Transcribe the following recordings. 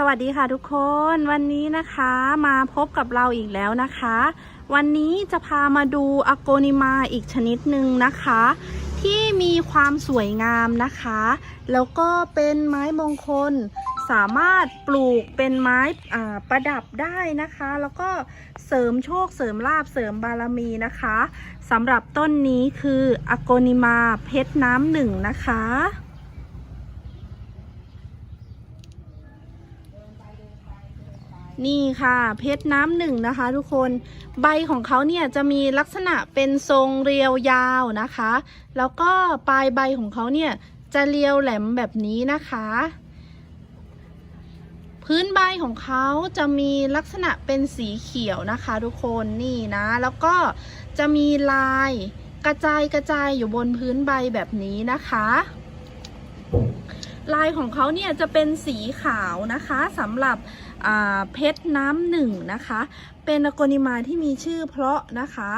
สวัสดีค่ะทุกคนวันนี้นะคะมาพบกับเราอีกแล้วนะคะ วันนี้จะพามาดูอโกนิมาอีกชนิดหนึ่งนะคะ ที่มีความสวยงามนะคะ แล้วก็เป็นไม้มงคล สามารถปลูกเป็นไม้ประดับได้นะคะ แล้วก็เสริมโชคเสริมลาบเสริมบารมีนะคะสำหรับต้นนี้คืออโกนิมาเพชรน้ำหนึ่งนะคะ นี่ค่ะ เพชรน้ำหนึ่งนะคะ ทุกคนใบของเขาเนี่ยจะมีลักษณะเป็นทรงเรียวยาวนะคะ แล้วก็ปลายใบของเขาเนี่ยจะเรียวแหลมแบบนี้นะคะ พื้นใบของเขาจะมีลักษณะเป็นสีเขียวนะคะ ทุกคนนี่นะ แล้วก็จะมีลายกระจายกระจายอยู่บนพื้นใบแบบนี้นะคะ ลายของเขาเนี่ยจะเป็นสีขาวนะคะสำหรับเพชรน้ำหนึ่งนะคะ เป็นอโกนิมาที่มีชื่อเพราะนะคะ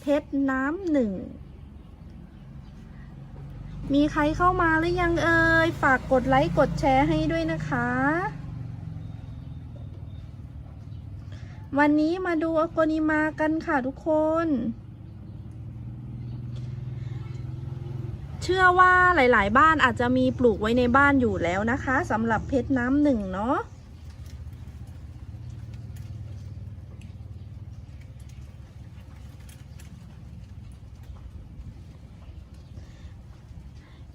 เพชรน้ำหนึ่งมีใครเข้ามาหรือยังเอ่ย ฝากกดไลค์กดแชร์ให้ด้วยนะคะ วันนี้มาดูอโกนิมากันค่ะทุกคน ชื่อว่าหลายๆ บ้านอาจจะมีปลูกไว้ในบ้านอยู่แล้วนะคะสำหรับเพชรน้ำหนึ่งเนาะ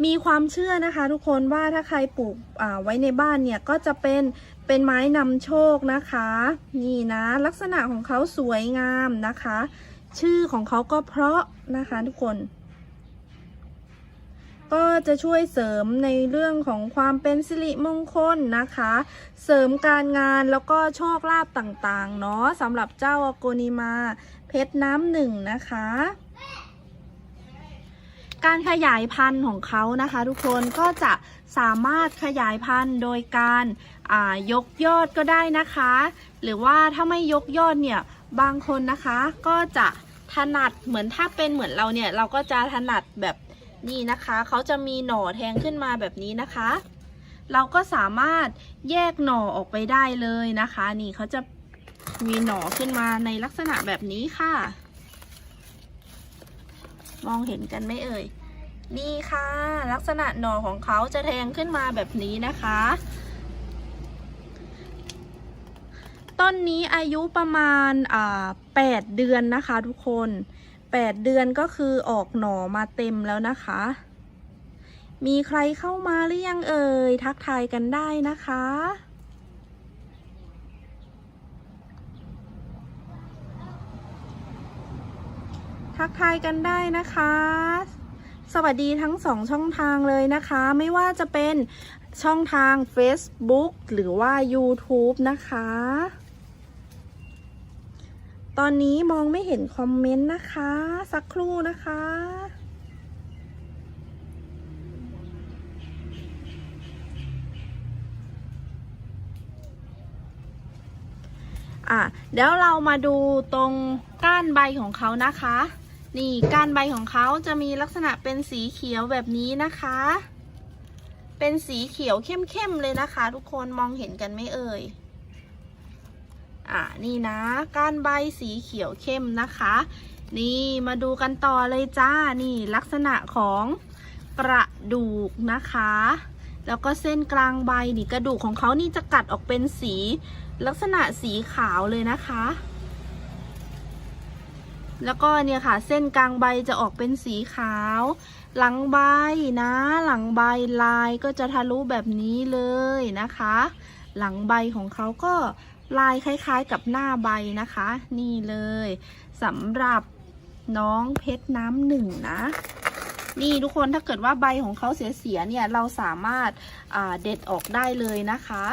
มีความเชื่อนะคะทุกคนว่าถ้าใครปลูกไว้ในบ้านเนี่ยก็จะเป็นเป็นไม้นำโชคนะคะ นี่นะลักษณะของเขาสวยงามนะคะ ชื่อของเขาก็เพราะนะคะทุกคน ก็จะช่วยเสริมในเรื่องของความเป็นสิริมงคลนะคะ เสริมการงานแล้วก็โชคลาภต่างๆ เนาะสำหรับเจ้าอโกนิมา เพชรน้ำหนึ่งนะคะการขยายพันธุ์ของเขานะคะ ทุกคนก็จะสามารถขยายพันธุ์โดยการยกยอดก็ได้นะคะ หรือว่าถ้าไม่ยกยอดเนี่ยบางคนนะคะก็จะถนัดเหมือนถ้าเป็นเหมือนเราเนี่ยเราก็จะถนัดแบบ นี่นะคะเขาจะมีหน่อแทงขึ้นมาแบบนี้นะคะ เราก็สามารถแยกหน่อออกไปได้เลยนะคะ นี่เขาจะมีหน่อขึ้นมาในลักษณะแบบนี้ค่ะ มองเห็นกันไหมเอ่ยนี่ค่ะ ลักษณะหน่อของเขาจะแทงขึ้นมาแบบนี้นะคะ ต้นนี้อายุประมาณแปดเดือนนะคะทุกคน แปดเดือนก็คือออกหน่อมาเต็มแล้วนะคะ มีใครเข้ามาหรือยังเอ่ย ทักทายกันได้นะคะ ทักทายกันได้นะคะ สวัสดีทั้งสองช่องทางเลยนะคะ ไม่ว่าจะเป็นช่องทาง Facebook หรือว่า YouTube นะคะ ตอนนี้มองไม่เห็นคอมเมนต์นะคะ สักครู่นะคะ อะเดี๋ยวเรามาดูตรงก้านใบของเขานะคะ นี่ก้านใบของเขาจะมีลักษณะเป็นสีเขียวแบบนี้นะคะ เป็นสีเขียวเข้มๆเลยนะคะ ทุกคนมองเห็นกันไหมเอ่ย อะนี่นะ ก้านใบสีเขียวเข้มนะคะ นี่มาดูกันต่อเลยจ้า นี่ลักษณะของกระดูกนะคะ แล้วก็เส้นกลางใบนี่กระดูกของเขานี่จะกัดออกเป็นสีลักษณะสีขาวเลยนะคะ แล้วก็เนี่ยค่ะ เส้นกลางใบจะออกเป็นสีขาว หลังใบนะ หลังใบลายก็จะทะลุแบบนี้เลยนะคะ หลังใบของเขาก็ ลายคล้ายๆกับหน้าใบนะคะ นี่เลยสำหรับน้องเพชรน้ำหนึ่งนะ นี่ทุกคนถ้าเกิดว่าใบของเขาเสียๆเนี่ยเราสามารถเด็ดออกได้เลยนะคะ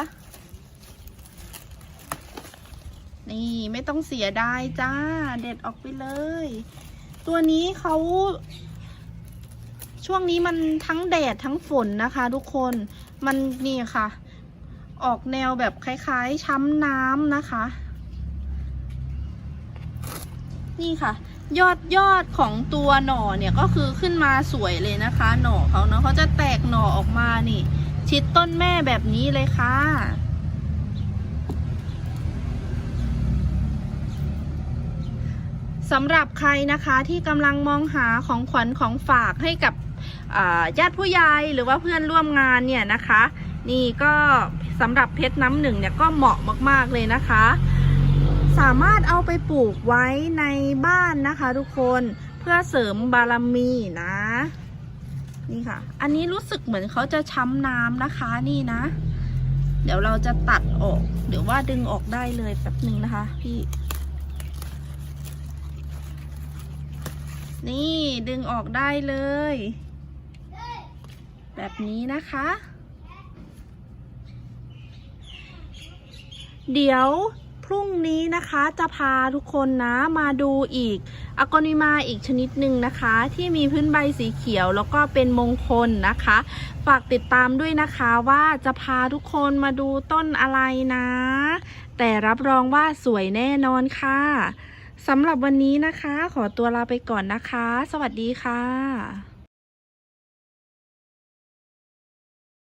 นี่ไม่ต้องเสียดายจ้า เด็ดออกไปเลย ตัวนี้เขาช่วงนี้มันทั้งแดดทั้งฝนนะคะ ทุกคนมันนี่ค่ะ ออกแนวแบบคล้ายๆ ช้ำน้ำนะคะ นี่ค่ะ ยอดยอดของตัวหน่อเนี่ยก็คือขึ้นมาสวยเลยนะคะ หน่อเขาเนาะเขาจะแตกหน่อออกมานี่ ชิดต้นแม่แบบนี้เลยค่ะสำหรับใครนะคะที่กำลังมองหาของขวัญของฝากให้กับญาติผู้ใหญ่หรือว่าเพื่อนร่วมงานเนี่ยนะคะ นี่ก็สำหรับเพชรน้ำหนึ่งเนี่ยก็เหมาะมากๆเลยนะคะ สามารถเอาไปปลูกไว้ในบ้านนะคะทุกคนเพื่อเสริมบารมีนะ นี่ค่ะ อันนี้รู้สึกเหมือนเขาจะช้ำน้ำนะคะนี่นะ เดี๋ยวเราจะตัดออกหรือว่าดึงออกได้เลยแป๊บหนึ่งนะคะพี่นี่ดึงออกได้เลย แบบนี้นะคะ เดี๋ยวพรุ่งนี้นะคะจะพาทุกคนนะมาดูอีกอากอนิมาอีกชนิดหนึ่งนะคะ ที่มีพื้นใบสีเขียวแล้วก็เป็นมงคลนะคะ ฝากติดตามด้วยนะคะว่าจะพาทุกคนมาดูต้นอะไรนะ แต่รับรองว่าสวยแน่นอนค่ะสำหรับวันนี้นะคะ ขอตัวลาไปก่อนนะคะ สวัสดีค่ะ